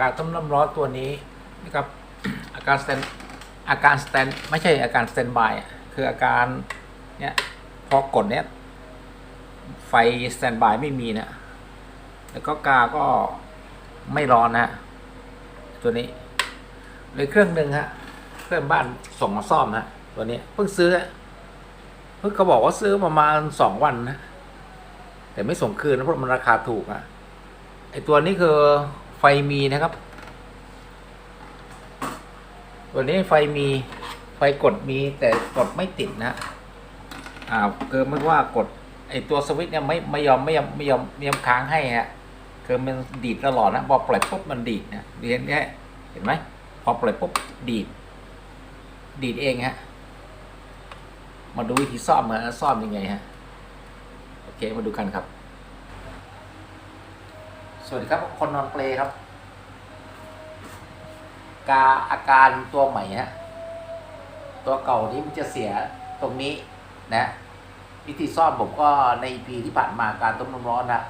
การต้มน้ำร้อนตัวนี้นะครับอาการสแตนอาการสแตนไม่ใช่อาการสแตนบายคืออาการเนี่ยพอกดเนี่ยไฟสแตนบายไม่มีนะแล้วก็กาก็ไม่ร้อนนะตัวนี้เลยเครื่องหนึ่งฮะเพื่อนบ้านส่งมาซ่อมฮะตัวนี้เพิ่งซื้อเพิ่งเขาบอกว่าซื้อประมาณสองวันนะแต่ไม่ส่งคืนนะเพราะมันราคาถูกอะไอตัวนี้คือ ไฟมีนะครับ ตัวนี้ไฟมีไฟกดมีแต่กดไม่ติดนะอ่าคือมันว่ากดไอตัวสวิตช์เนี่ยไม่ไม่ยอมไม่ยอมไม่ยอมไม่ยอมค้างให้ฮะคือมันดีดตลอดนะพอปล่อยปุ๊บมันดีดนะเรียนเนี่ยเห็นไหมพอปล่อยปุ๊บดีด ดีดเองฮะมาดูวิธีซ่อมมาซ่อมยังไงฮะโอเคมาดูกันครับ สวัสดีครับคนนอนเปลครับ กาอาการตัวใหม่ฮะตัวเก่านี้มันจะเสียตรงนี้นะวิธีซ่อมผมก็ในปีที่ผ่านมาการต้มน้ำร้อนนะ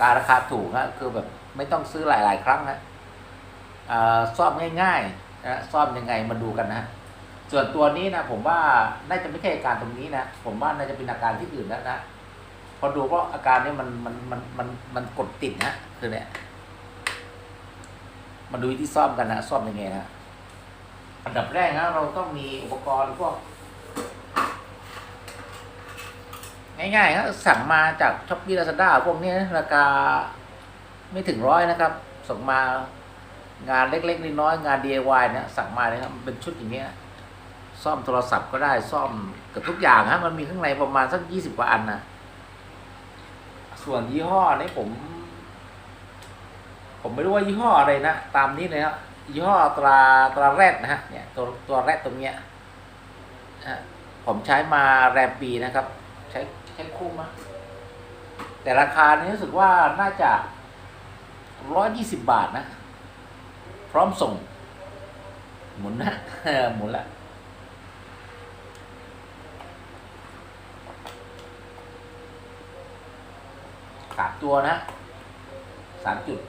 การราคาถูกฮะคือแบบไม่ต้องซื้อหลาย ๆ ครั้งนะซ่อมง่ายๆนะซ่อมยังไงมาดูกันนะ ส่วนตัวนี้นะผมว่าน่าจะไม่ใช่อาการตรงนี้นะผมว่าน่าจะเป็นอาการที่อื่นแล้วนะพอดูเพราะอาการนี้มันมันมันมันมันกดติดนะ คือเนี่ยมาดูวิธีซ่อมกันนะซ่อมยังไงนะอันดับแรกนะเราต้องมีอุปกรณ์พวกง่ายๆครับสั่งมาจากช้อปปี้ลาซาด้าพวกนี้นะราคาไม่ถึงร้อยนะครับ ส่งมางานเล็กๆน้อยๆงาน DIY นะสั่งมาเลยครับมันเป็นชุดอย่างเงี้ยซ่อมโทรศัพท์ก็ได้ซ่อมเกับทุกอย่างฮะมันมีข้างในประมาณสักยี่สิบกว่าอันนะส่วนยี่ห้อนี้ผม ผมไม่รู้ว่ายี่ห้ออะไรนะตามนี้เลยครับยี่ห้อตราตราแรดนะฮะเนี่ยตัวตัวแรดตรงเนี้ยผมใช้มาแรมปีนะครับ ใช้ใช้คุ้มนะแต่ราคานี้รู้สึกว่าน่าจะร้อยยี่สิบบาทนะ พร้อมส่ง หมุนนะหมุนละสามตัวนะสามจุด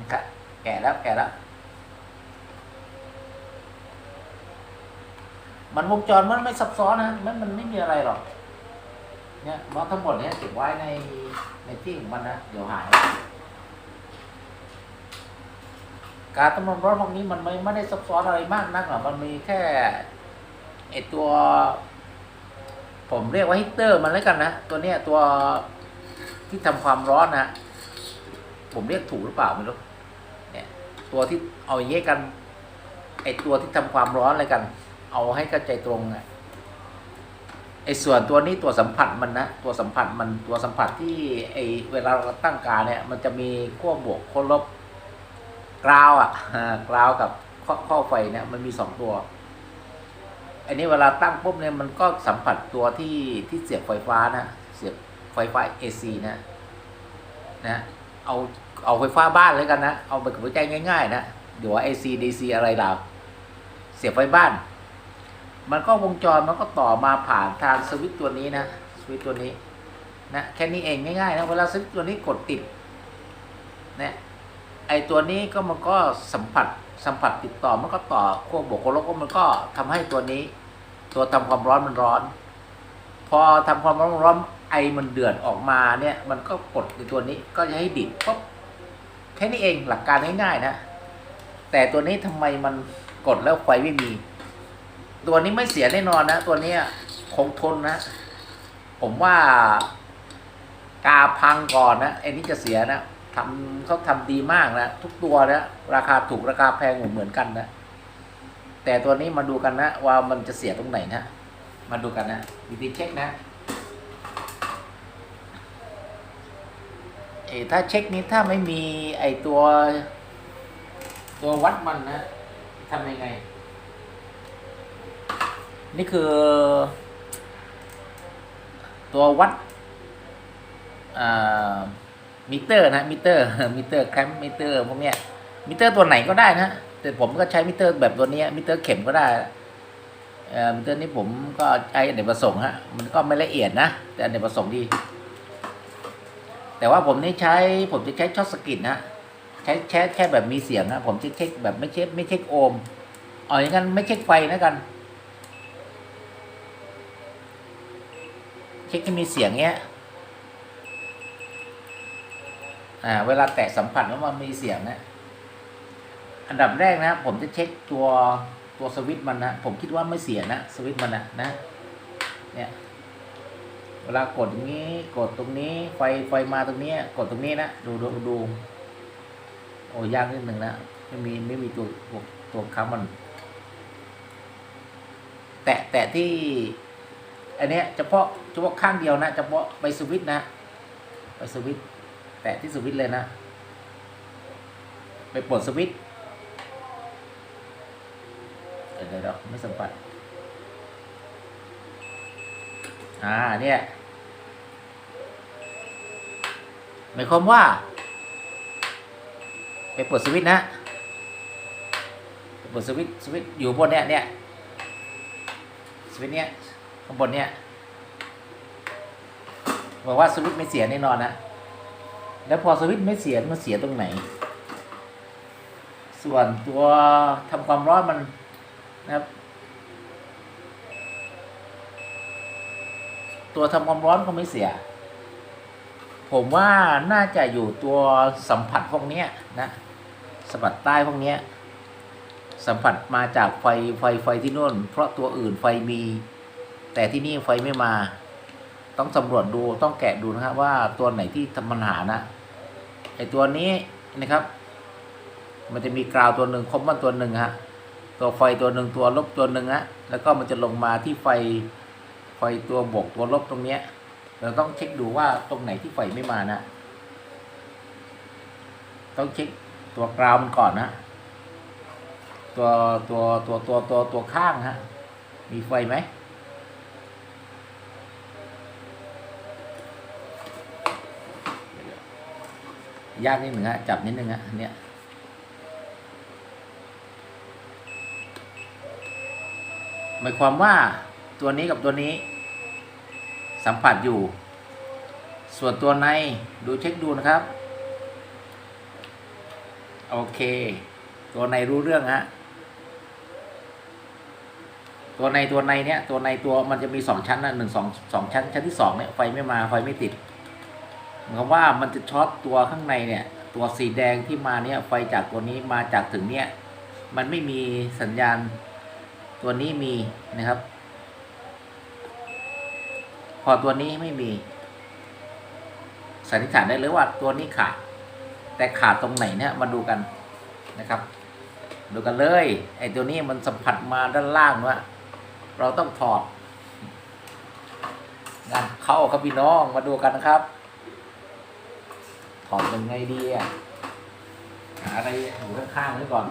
นะครับแก่แล้วแก่แล้วมันวงจรมันไม่ซับซ้อนนะมันมันไม่มีอะไรหรอก เนี่ยมันทั้งหมดเนี้ยเก็บไว้ในในที่ของมันนะเดี๋ยวหาย การต้มน้ำร้อนพวกนี้มันไม่ไม่ได้ซับซ้อนอะไรมากนักหรอกมันมีแค่ไอตัว ผมเรียกว่าฮีตเตอร์มันแล้วกันนะ ตัวเนี้ยตัวที่ทำความร้อนนะ ผมเรียกถูกหรือเปล่าไม่รู้เนี่ยตัวที่เอาอย่างเงี้ยกันไอตัวที่ทำความร้อนอะไรกัน เอาให้เข้าใจตรงอะไอส่วนตัวนี้ตัวสัมผัสมันนะตัวสัมผัสมันตัวสัมผัสที่ไอเวลาเราตั้งการเนี่ย มันจะมีขั้วบวกขั้วลบกราวอะอ่ากราวกับข้อข้อไฟเนี่ยมันมีสองตัวอันนี้เวลาตั้งปุ๊บเนี่ยมันก็สัมผัสตัวที่ที่เสียบไฟฟ้านะเสียบไฟฟ้า AC นะนะ เอาเอาไฟฟ้าบ้านเลยกันนะ เอาไปกับหัวใจง่าย ๆ นะเดี๋ยวว่า AC DC อะไรเราเสียบไฟบ้าน มันก็วงจรมันก็ต่อมาผ่านทางสวิตตัวนี้นะสวิตตัวนี้นะแค่นี้เองง่ายๆนะเวลาสวิตตัวนี้กดติดเนี่ยไอตัวนี้ก็มันก็สัมผัสสัมผัสติดต่อมันก็ต่อขั้วบวกขั้วลบก็มันก็ทำให้ตัวนี้ ตัวทำความร้อนมันร้อน พอทำความร้อนร้อน ไอมันเดือดออกมาเนี่ย มันก็กดในตัวนี้ก็จะให้ดิดปุ๊บแค่นี้เองหลักการง่ายๆนะ แต่ตัวนี้ทำไมมันกดแล้วไฟไม่มี ตัวนี้ไม่เสียแน่นอนนะ ตัวเนี้คงทนนะ ผมว่ากาพังก่อนนะไอ้นี้จะเสียนะทำเขาทำดีมากนะ ทุกตัวนะ ราคาถูกราคาแพงเหมือนกันนะ แต่ตัวนี้มาดูกันนะ ว่ามันจะเสียตรงไหนนะ มาดูกันนะวิธีเช็คนะ เออถ้าเช็คนี้ถ้าไม่มีไอตัว ตัววัดมันนะทำยังไง นี่คือ ตัววัดอ่ามิเตอร์นะมิเตอร์มิเตอร์แคมมิเตอร์พวกเนี้ยมิเตอร์ตัวไหนก็ได้นะแต่ผมก็ใช้มิเตอร์แบบตัวนี้มิเตอร์เข็มก็ได้อ่อมิเตอร์นี้ผมก็ใช้อเนกประสงค์ฮะมันก็ไม่ละเอียดนะแต่อเนกประสงค์ดี แต่ว่าผมนี่ใช้ผมจะใช้ช็อตสกิดนะใช้แค่แค่แบบมีเสียงนะผมจะเช็คแบบไม่เช็คไม่เช็คโอห์มเอาอย่างนั้นไม่เช็คไฟนะกัน เช็คที่มีเสียงเงี้ยอ่าเวลาแตะสัมผัสแล้วมันมีเสียงนะอันดับแรกนะ ผมจะเช็คตัวตัวสวิตช์มันนะผมคิดว่าไม่เสียนะสวิตช์มันนะนะเนี่ย เวลากดอย่างนี้ กดตรงนี้ ไฟไฟมาตรงนี้ กดตรงนี้นะดูดูดูโอ้ยากนิดหนึ่งนะไม่มีไม่มีตัวตัวค้ำมัน แตะแตะที่อันเนี้ยเฉพาะเฉพาะข้างเดียวนะเฉพาะไปสวิต์นะไปสวิต์แตะที่สวิต์เลยนะ ไปปลดสวิต์เดี๋ยวเดี๋ยวเดี๋ยวไม่สัมผัส อ่าเนี่ยหมายความว่า ไปเปิดสวิตช์นะปเปิดสวิตช์สวิตช์อยู่บนเนี้ยเนี่ยสวิตช์เนี้ยข้างบนเนี้ยบอกว่าสวิตช์ไม่เสียแน่นอนนะแล้วพอสวิตช์ไม่เสียมันเสียตรงไหน ส่วนตัวทำความร้อนมันนะครับ ตัวทำความร้อนก็ไม่เสีย ผมว่าน่าจะอยู่ตัวสัมผัสพวกนี้นะสัมผัสใต้พวกนี้สัมผัสมาจากไฟไฟไฟที่นู่น เพราะตัวอื่นไฟมี แต่ที่นี่ไฟไม่มา ต้องสำรวจดูต้องแกะดูนะครับว่าตัวไหนที่ทำปัญหานะไอตัวนี้นะครับ มันจะมีกราวตัวหนึ่งคอมมอนตัวหนึ่งฮะตัวไฟตัวหนึ่งตัวลบตัวหนึ่งฮะแล้วก็มันจะลงมาที่ไฟ ไฟตัวบวกตัวลบตรงเนี้ย เราต้องเช็คดูว่าตรงไหนที่ไฟไม่มานะ ต้องเช็คตัวกราวมันก่อนนะ ตัวตัวตัวตัวตัวตัวข้างฮะ มีไฟไหมยากนิดหนึ่งฮะจับนิดหนึ่งฮะอันเนี้ยหมายความว่าตัวนี้กับตัวนี้ สัมผัสอยู่ ส่วนตัวในดูเช็คดูนะครับ โอเค ตัวในรู้เรื่องฮะตัวในตัวในเนี้ยตัวในตัวมันจะมีสองชั้นนะหนึ่งสองสองชั้น ชั้นที่สองเนี่ยไฟไม่มาไฟไม่ติดหมือนกับว่ามันจะช็อตตัวข้างในเนี่ย ตัวสีแดงที่มาเนี่ยไฟจากตัวนี้มาจากถึงเนี่ยมันไม่มีสัญญาณ ตัวนี้มีนะครับ อตัวนี้ไม่มีสันนิษฐานได้เลยว่าตัวนี้ขาด แต่ขาดตรงไหนเนี่ยมาดูกันนะครับ ดูกันเลยไอ้ตัวนี้มันสัมผัสมาด้านล่างว่าเราต้องถอดนะเข้าครับพี่น้องมาดูกันนะครับ ถอดยังไงดีอะหาอะไรอยู่ข้างๆไว้ก่อน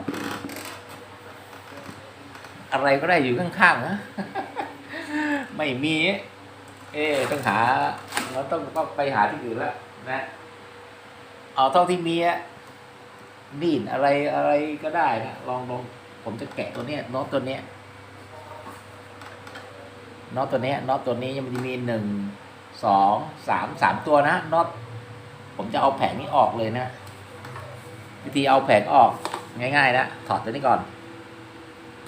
อะไรก็ได้อยู่ข้างๆนะ ไม่มี เอ๊ต้องหาเราต้องต้องไปหาที่อื่นแล้วนะเอาเท่าที่มีอะมีดอะไรอะไรก็ได้นะลองลองผมจะแกะตัวเนี้ยน็อตตัวเนี้ยน็อตตัวเนี้ยน็อตตัวนี้มันจะมีหนึ่งสองสามสามตัวนะน็อตผมจะเอาแผงนี้ออกเลยนะ วิธีเอาแผงออกง่ายๆนะถอดตัวนี้ก่อน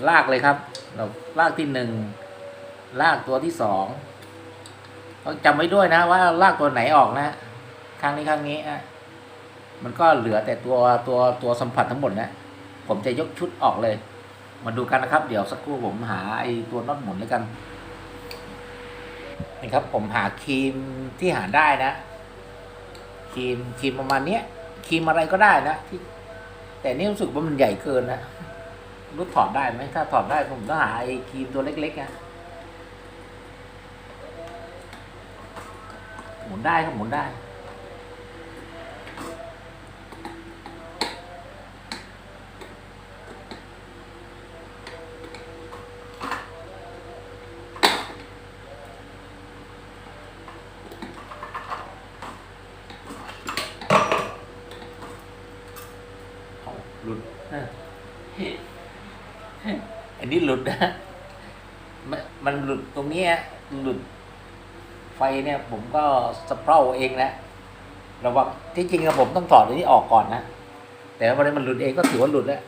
ลากเลยครับ เราลากที่หนึ่งลากตัวที่สอง ต้องจำไว้ด้วยนะว่าลากตัวไหนออกนะข้งนี้ข้งนี้อะมันก็เหลือแต่ตัวตัวตัวสัมผัสทั้งหมดนะ ผมจะยกชุดออกเลย มาดูกันนะครับ เดี๋ยวสักครู่ผมหาไอ้ตัวน็อตหมุนแล้วกันนี่ครับผมหาครีมที่หาได้นะครีมครีมประมาณเนี้ยครีมอะไรก็ได้นะที่ แต่นี่รู้สึกว่ามันใหญ่เกินนะรู้ถอดได้ไหมถ้าถอดได้ผมต้องหาไอ้ครีมตัวเล็กๆนะ มุนได้ครับหมุนได้เอาหลุดเอออันนี้หลุดนะ มันหลุดตรงนี้หลุด ไฟเนี่ยผมก็สเพร่าเองนะระวังที่จริงอะผมต้องถอดอันนี้ออกก่อนนะ แต่วันนี้มันหลุดเองก็ถือว่าหลุดแล้ว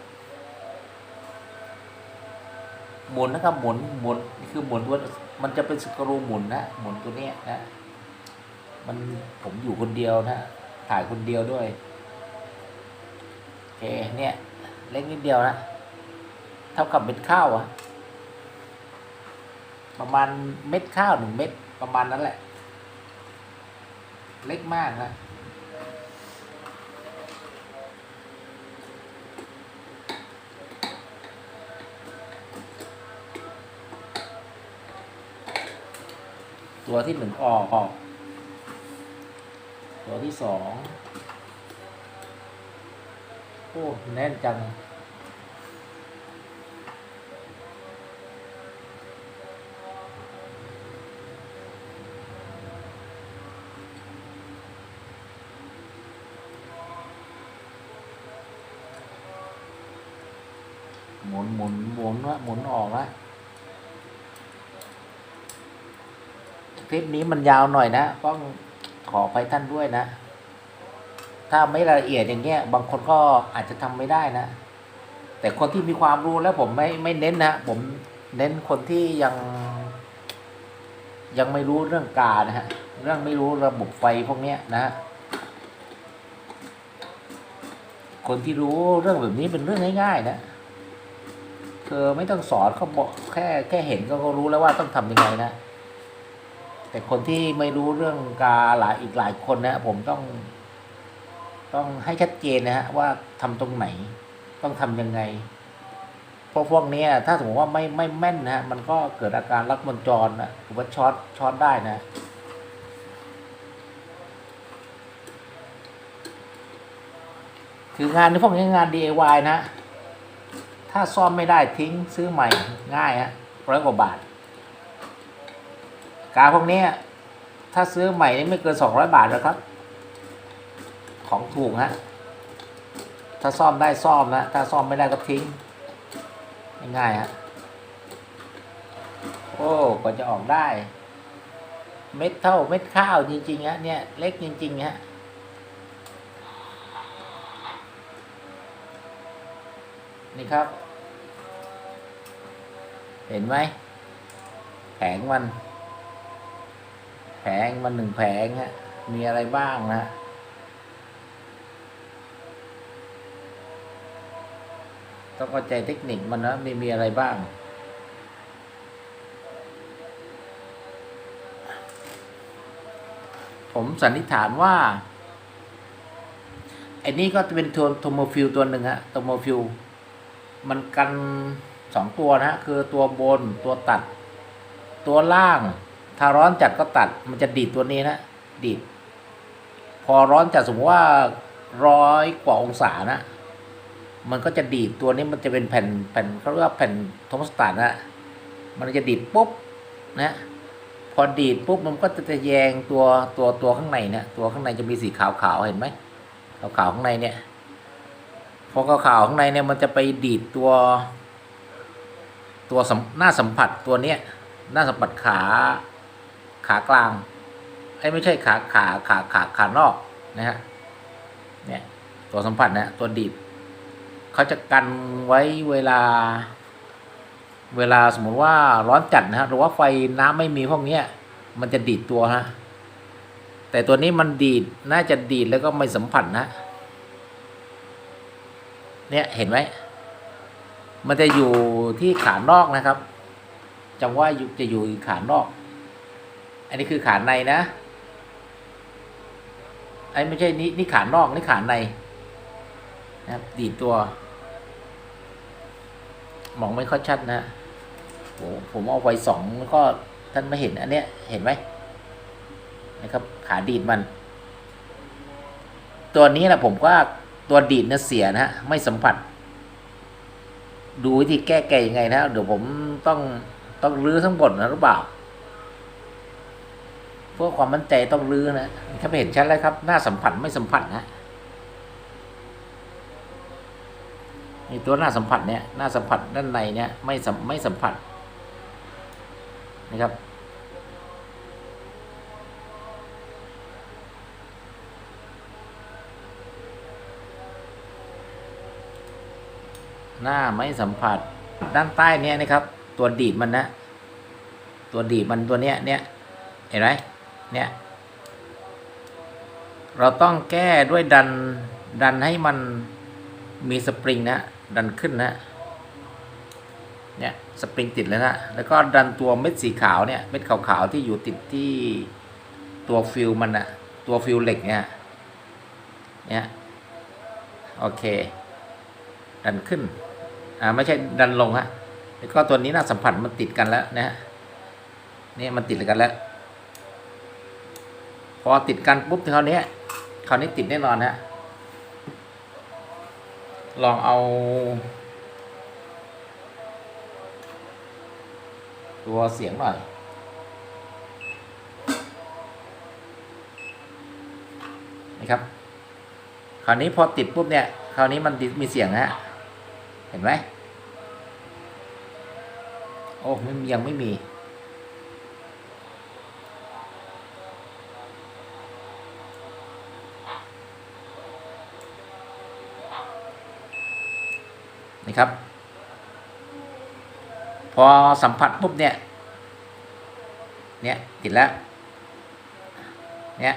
หมุนนะครับหมุนหมุนนี่คือหมุนว่ามันจะเป็นสกรูหมุนนะหมุนตัวเนี้ยนะมันผมอยู่คนเดียวนะถ่ายคนเดียวด้วยโอเคเนี่ยเล็กนิดเดียวนะเท่ากับเม็ดข้าวอะประมาณเม็ดข้าวหนึ่งเม็ด ประมาณนั้นแหละ เล็กมากนะตัวที่หนึ่งออกออก ตัวที่สองโอ้ แน่นจัง หมุนหมุ นหมุนละหมุนออกละคลิปนี้มันยาวหน่อยนะต้องขอไปท่านด้วยนะ ถ้าไม่ละเอียดอย่างเงี้ย บางคนก็อาจจะทำไม่ได้นะ แต่คนที่มีความรู้แล้วผมไม่ไม่เน้นนะผมเน้นคนที่ยังยังไม่รู้เรื่องกานะฮะ เรื่องไม่รู้ระบบไฟพวกเนี้ยนะ คนที่รู้เรื่องแบบนี้เป็นเรื่องง่ายๆนะ คือไม่ต้องสอนเขาบอกแค่แค่เห็นก็รู้แล้วว่าต้องทำยังไงนะ แต่คนที่ไม่รู้เรื่องกาหลายอีกหลายคนนะผมต้อง ต้องให้ชัดเจนนะฮะว่าทำตรงไหน ต้องทำยังไงเพราะพวกนี้ถ้าสมมติว่าไม่ไม่แม่นนะมันก็เกิดอาการลักวงจรนะหรือว่าช็อตช็อตได้นะ คืองานในพวกนี้งาน DIY นะ ถ้าซ่อมไม่ได้ทิ้งซื้อใหม่ง่ายฮะร้อยกว่าบาท กาพวกนี้ถ้าซื้อใหม่นี่ไม่เกินสองร้อยบาทแล้วครับ ของถูกฮะถ้าซ่อมได้ซ่อมนะถ้าซ่อมไม่ได้ก็ทิ้งง่ายฮะโอ้กว่าจะออกได้ เม็ดเท่าเม็ดข้าวจริงๆฮะเนี่ยเล็กจริงๆฮะนี่ครับ เห็นไหมแผงมัน แผงมันหนึ่งแผงฮะมีอะไรบ้างนะต้องเข้าใจเทคนิคมันนะมีมีอะไรบ้างผมสันนิษฐานว่าไอ้นี่ก็จะเป็นโทโทโมฟิลตัวหนึ่งฮะโทโมฟิลมันกัน สองตัวนะคือตัวบนตัวตัด ตัวล่าง ถ้าร้อนจัดก็ตัด มันจะดีดตัวนี้นะดีด พอร้อนจัดสมมติว่าร้อยกว่าองศานะ มันก็จะดีดตัวนี้มันจะเป็นแผ่นแผ่นเขาเรียกว่าแผ่นโทมสตาร์นะมันจะดีดปุ๊บนะพอดีดปุ๊บมันก็จะจะแยงตัวตัวตัวข้างในเนี่ยตัวข้างในจะมีสีขาวๆเห็นไหมขาวๆข้างในเนี่ย พอขาวๆข้างในเนี่ยมันจะไปดีดตัว ตัวหน้าสัมผัสตัวเนี้ยหน้าสัมผัสขาขากลางไอ้ไม่ใช่ขาขาขาขาขานอกนะฮะเนี่ยตัวสัมผัสนะตัวดีดเขาจะกันไว้เวลา เวลาสมมุติว่าร้อนจัดนะฮะหรือว่าไฟน้ำไม่มีพวกเนี้ยมันจะดีดตัวฮะแต่ตัวนี้มันดีดน่าจะดีดแล้วก็ไม่สัมผัสนะ เนี่ยเห็นไหม มันจะอยู่ที่ขานอกนะครับจำว่าจะอยู่ขานอก อันนี้คือขานในนะไอ้ไม่ใช่นี่นี่ขานอกนี่ขานในนะครับดีดตัว มองไม่ค่อยชัดนะโอ้ผมเอาไฟสองแล้วก็ท่านไม่เห็นอันเนี้ยเห็นไหมนะครับ ขาดีดมัน ตัวนี้นะผมว่าตัวดีดเนี่ยเสียนะฮะไม่สัมผัส ดูวิธีแก้ไก้ยังไงนะ เดี๋ยวผมต้องต้องรื้อทั้งหมดนะหรือเปล่าเพื่อความมั่นใจต้องรื้อนะ ถ้าไม่เห็นชัดแล้วครับหน้าสัมผัสไม่สัมผัสนะนี่ตัวหน้าสัมผัสเนี่ยหน้าสัมผัสด้านในเนี่ยไม่สัมไม่สัมผัสนะครับ หน้าไม่สัมผัส ด้านใต้เนี้ยนะครับ ตัวดีดมันนะ ตัวดีดมันตัวเนี้ยเนี้ยเห็นไหมเนี้ยเราต้องแก้ด้วยดันดันให้มันมีสปริงนะ ดันขึ้นนะเนี่ยสปริงติดแล้วนะแล้วก็ดันตัวเม็ดสีขาวเนี่ยเม็ดขาวๆที่อยู่ติดที่ตัวฟิลมันอะตัวฟิลเหล็กเนี่ยเนี่ยโอเค ดันขึ้น อ่าไม่ใช่ดันลงฮะแล้วก็ตัวนี้น้าสัมผัสมันติดกันแล้วนะฮะนี่มันติดกันแล้ว พอติดกันปุ๊บคราวนี้คราวนี้ติดแน่นอนฮะลองเอาตัวเสียงหน่อย นะครับ คราวนี้พอติดปุ๊บเนี่ย คราวนี้มันมีเสียงฮะ เห็นไหม โอ้ไม่ยังไม่มี นะครับ พอสัมผัสปุ๊บเนี่ย เนี่ย ติดแล้ว เนี่ย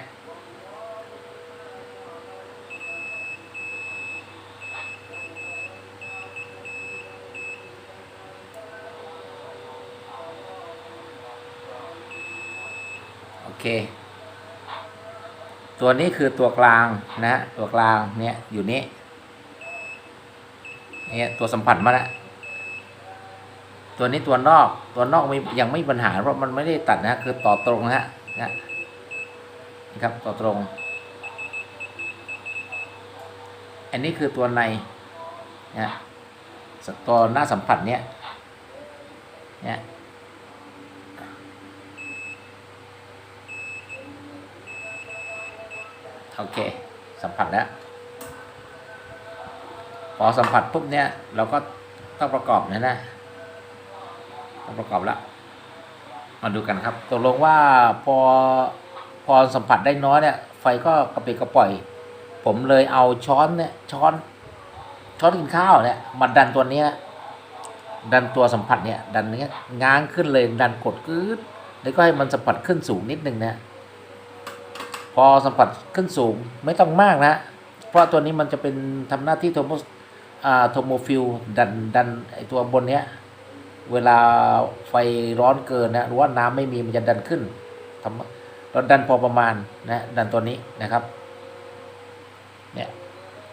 ตัวนี้คือตัวกลางนะฮะตัวกลางเนี่ยอยู่นี้เนี่ยตัวสัมผัสมาแล้วตัวนี้ตัวนอกตัวนอกมียังไม่ปัญหาเพราะมันไม่ได้ตัดนะคือต่อตรงนะฮะนะนะครับต่อตรง อันนี้คือตัวในนะตัวหน้าสัมผัสเนี้ยเนี่ย โอเค สัมผัสแล้ว พอสัมผัสปุ๊บเนี้ยเราก็ต้องประกอบนะนะต้องประกอบแล้ว มาดูกันครับตกลงว่าพอพอสัมผัสได้น้อยเนี่ย ไฟก็กระปิดกระปล่อย ผมเลยเอาช้อนเนี่ยช้อนช้อนกินข้าวเนี่ยมาดันตัวเนี้ยดันตัวสัมผัสเนี่ย ดันเนี้ยง้างขึ้นเลยดันกดกึดแล้วก็ให้มันสัมผัสขึ้นสูงนิดนึงนะ พอสัมผัสขึ้นสูงไม่ต้องมากนะ เพราะตัวนี้มันจะเป็นทำหน้าที่โทโมอ่าโทโมฟิลดันดันไอตัวบนเนี้ยเวลาไฟร้อนเกินนะหรือว่าน้ำไม่มีมันจะดันขึ้นทำเราดันพอประมาณนะดันตัวนี้นะครับเนี่ย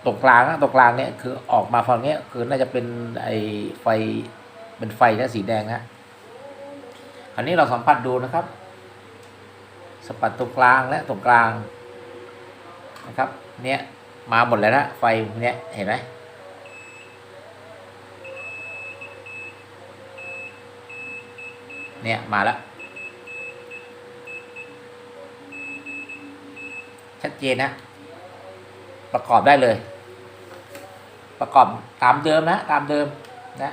ตรงกลางนะตรงกลางเนี่ยคือออกมาฝั่งเนี้ยคือน่าจะเป็นไอไฟเป็นไฟนะสีแดงนะคราวนี้เราสัมผัสดูนะครับ สัมผัสตรงกลางและตรงกลางนะครับเนี่ยมาหมดแล้วนะไฟเนี่ยเห็นไหมเนี่ยมาแล้วชัดเจนนะ ประกอบได้เลย ประกอบตามเดิมนะ ตามเดิมนะ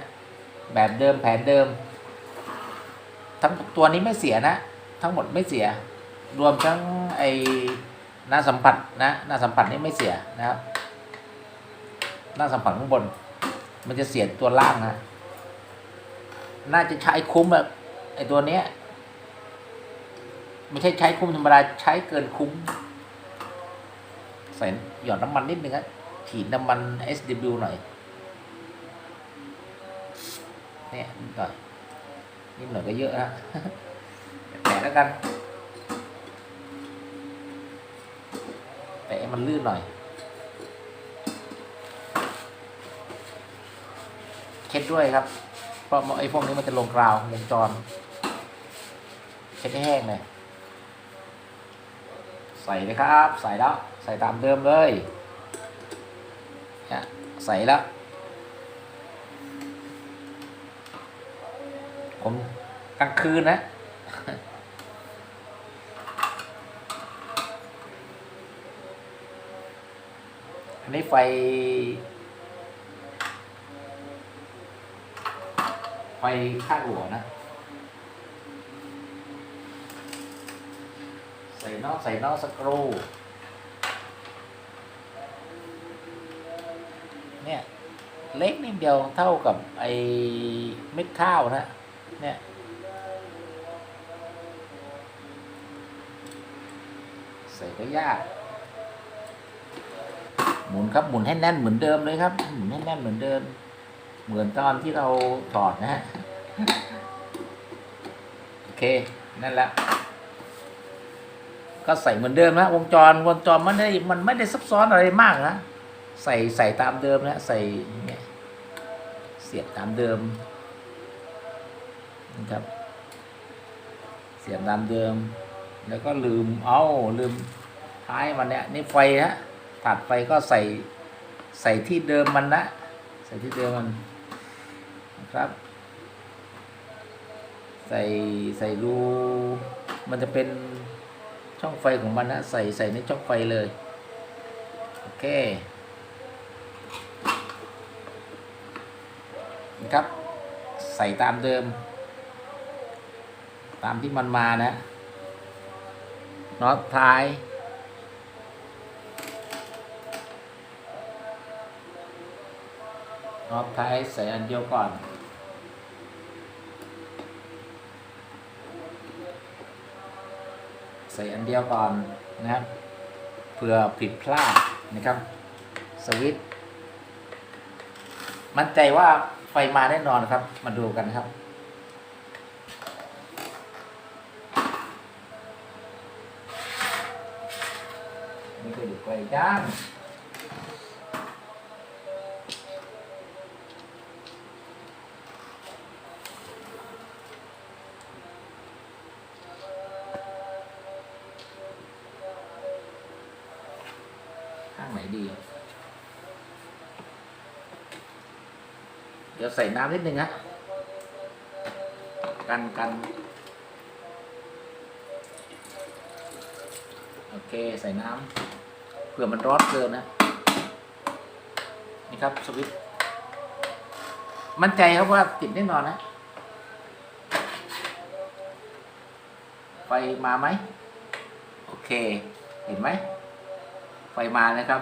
แบบเดิมแผนเดิม ทั้งตัวนี้ไม่เสียนะ ทั้งหมดไม่เสีย รวมทั้งไอ้หน้าสัมผัสนะหน้าสัมผัสนี่ไม่เสียนะครับ หน้าสัมผัสข้างบน มันจะเสียตัวล่างนะ น่าจะใช้คุ้มแบบไอตัวเนี้ยไม่ใช่ใช้คุ้มธรรมดาใช้เกินคุ้มใส่หยอดน้ำมันนิดนึงฮะฉีดน้ำมัน SW หน่อยเนี่ยนิดหน่อยนิดหน่อยก็เยอะฮะแตะแล้วกัน แตะให้มันลื่นหน่อย เช็ดด้วยครับ เพราะไอ้พวกนี้มันจะลงกราววงจร เช็ดให้แห้งเลย ใส่เลยครับ ใส่แล้ว ใส่ตามเดิมเลยเนี่ยใส่แล้ว ผมกลางคืนนะ อั นนี้ไฟ ไฟข้างหัวนะ ใส่นอกใส่นอกสกรูเนี่ยเล็กนิดเดียวเท่ากับไอ้เม็ดข้าวนะเนี่ยใส่ก็ยาก หมุนครับหมุนให้แน่นเหมือนเดิมเลยครับ หมุนให้แน่นเหมือนเดิม เหมือนตอนที่เราถอดนะฮะโอเคนั่นแหละก็ใส่เหมือนเดิมนะวงจรวงจรมันไม่ได้มันไม่ได้ซับซ้อนอะไรมากนะใส่ใส่ตามเดิมนะใส่เนี่ยเสียบตามเดิมนะครับ เสียบตามเดิม แล้วก็ลืม เอาลืมท้ายมันเนี่ยนี่ไฟนะ ถัดไฟก็ใส่ใส่ที่เดิมมันนะ ใส่ที่เดิมมันนะครับ ใส่ใส่รูมันจะเป็นช่องไฟของมันนะใส่ใส่ในช่องไฟเลยโอเคนะครับ ใส่ตามเดิม ตามที่มันมานะน็อตท้าย น็อตท้ายใส่อันเดียวก่อน ใส่อันเดียวก่อนนะครับเพื่อผิดพลาดนะครับ สวิตมั่นใจว่าไฟมาแน่นอนครับ มาดูกันครับนี่คือไฟด้านข้าง ใส่น้ำนิดนึงฮะกันกันโอเคใส่น้ำเผื่อมันร้อนเกินนะนี่ครับสวิตช์มั่นใจครับว่าติดแน่นอนนะ ไฟมาไหมโอเค เห็นไหมไฟมานะครับ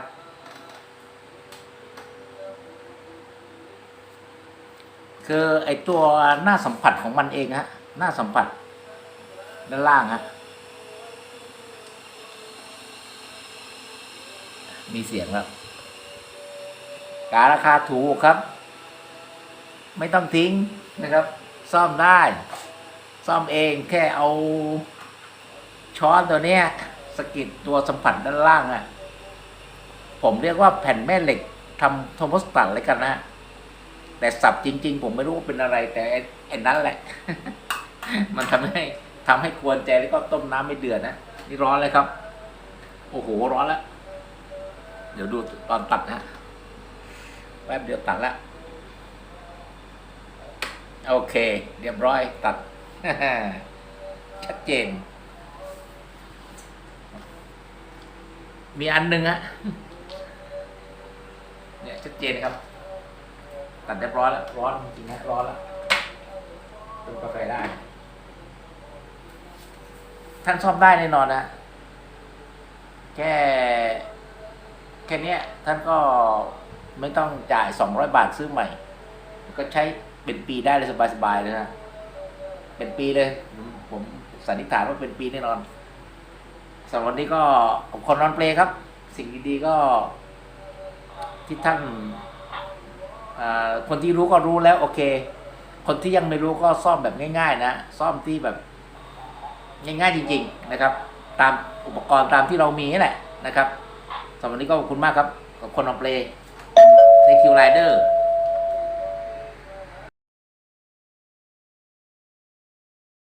คือไอตัวหน้าสัมผัสของมันเองฮะหน้าสัมผัส ด้านล่างฮะมีเสียงครับการราคาถูกครับ ไม่ต้องทิ้งนะครับ ซ่อมได้ ซ่อมเองแค่เอาช้อนตัวเนี้ยสกิดตัวสัมผัสด้านล่างอะ่ะ ผมเรียกว่าแผ่นแม่เหล็กทำโทมสตันเลยกันนะ แต่สับจริง ๆ ผมไม่รู้ว่าเป็นอะไร แต่ไอ้นั้นแหละ มันทำให้ทำให้ควรใจแล้วก็ต้มน้ำไม่เดือดนะนี่ร้อนเลยครับ โอ้โหร้อนแล้วเดี๋ยวดูตอนตัดนะแป๊บเดียวตัดแล้วโอเค เรียบร้อยตัด ชัดเจน มีอันหนึ่งอะเนี่ยชัดเจนครับ ตัดเรียบร้อยแล้ว ร้อนจริงนะร้อนแล้วต้มกาแฟได้ ท่านซ่อมได้แน่นอนนะแค่แค่นี้ท่านก็ไม่ต้องจ่ายสองร้อยบาทซื้อใหม่ ก็ใช้เป็นปีได้เลยสบายๆเลยนะ เป็นปีเลยผมผมสันนิษฐานว่าเป็นปีแน่นอนสำหรับวันนี้ก็ผมคนนอนเปลครับ สิ่งดีๆก็ที่ท่าน คนที่รู้ก็รู้แล้วโอเค คนที่ยังไม่รู้ก็ซ่อมแบบง่าย ๆ นะซ่อมที่แบบง่ายๆจริง ๆนะครับ ตามอุปกรณ์ตามที่เรามีนี่แหละนะครับสำหรับวันนี้ก็ขอบคุณมากครับกับคนออนเพล Thank you Rider